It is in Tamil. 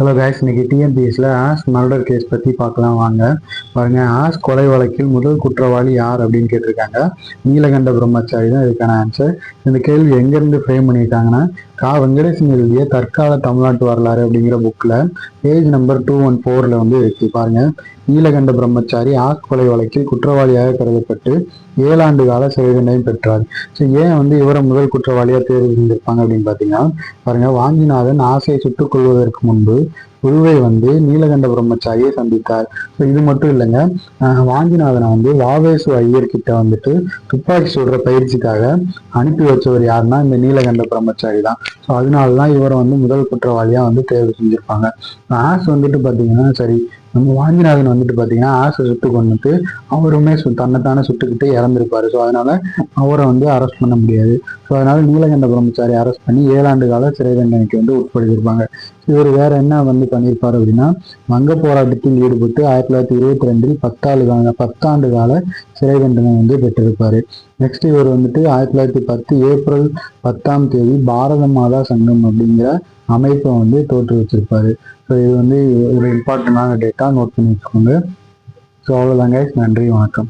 ஹலோ கைஸ் இன்னைக்கு டிஎன்பிஎஸ்ல ஆஸ் மர்டர் கேஸ் பற்றி பார்க்கலாம் வாங்க. பாருங்க ஆஸ் கொலை வழக்கில் முதல் குற்றவாளி யார் அப்படின்னு கேட்டிருக்காங்க. நீலகண்ட பிரம்மச்சாரி தான் இதுக்கான ஆன்சர் இந்த கேள்வி எங்கேருந்து ஃப்ரேம் பண்ணியிருக்காங்கன்னா கா வெங்கடேசன் எழுதிய தற்கால தமிழ்நாட்டு வரலாறு அப்படிங்கிற புக்கில் பேஜ் நம்பர் டூ ஒன் ஃபோரில் வந்து இருக்கு. பாருங்க. நீலகண்ட பிரம்மச்சாரி ஆக் கொலை வழக்கில் குற்றவாளியாக கருதப்பட்டு ஏழாண்டு கால சிறை தண்டனை பெற்றார். ஸோ ஏன் வந்து இவரை முதல் குற்றவாளியாக தேர்வு செஞ்சிருப்பாங்க அப்படின்னு பார்த்தீங்கன்னா பாருங்க. வாஞ்சிநாதன் ஆசையை சுட்டுக் கொள்வதற்கு முன்பு குருவை வந்து நீலகண்ட பிரம்மச்சாரியை சந்தித்தார். ஸோ இது மட்டும் இல்லைங்க. ஆஹ் வாஞ்சிநாதனை வந்து வாவேசு ஐயர் கிட்ட வந்துட்டு துப்பாக்கி சுடுற பயிற்சிக்காக அனுப்பி வச்சவர் யாருன்னா இந்த நீலகண்ட பிரம்மச்சாரி தான். ஸோ அதனால தான் இவரை வந்து முதல் குற்றவாளியாக வந்து தேர்வு செஞ்சிருப்பாங்க. ஆஸ் வந்துட்டு பார்த்தீங்கன்னா சரி நம்ம வாஞ்சிநாதன் வந்துட்டு பார்த்தீங்கன்னா ஆசை சுட்டு கொண்டுட்டு அவருமே சு தன்னைத்தானே சுட்டுக்கிட்டு இறந்துருப்பாரு. ஸோ அதனால அவரை வந்து அரெஸ்ட் பண்ண முடியாது. ஸோ அதனால நீலகண்ட பிரம்மச்சாரி அரெஸ்ட் பண்ணி ஏழாண்டு கால சிறை தண்டனைக்கு வந்து உட்படுத்தியிருப்பாங்க. இவர் வேற என்ன வந்து பண்ணியிருப்பாரு அப்படின்னா வங்க போராட்டத்தில் ஈடுபட்டு ஆயிரத்தி தொள்ளாயிரத்தி இருபத்தி ரெண்டில் பத்தாண்டு கால பத்தாண்டு கால சிறை தண்டனை வந்து பெற்றிருப்பாரு. நெக்ஸ்ட் இவர் வந்துட்டு ஆயிரத்தி தொள்ளாயிரத்தி பத்து ஏப்ரல் பத்தாம் தேதி பாரத மாதா சங்கம் அப்படிங்கிற அமைப்பை வந்து தோற்றுவிச்சிருப்பாரு ஸோ இது வந்து ஒரு இம்பார்ட்டண்டான டேட்டா நோட் பண்ணி வச்சுக்கோங்க. ஸோ அவ்வளோதாங்க நன்றி வணக்கம்.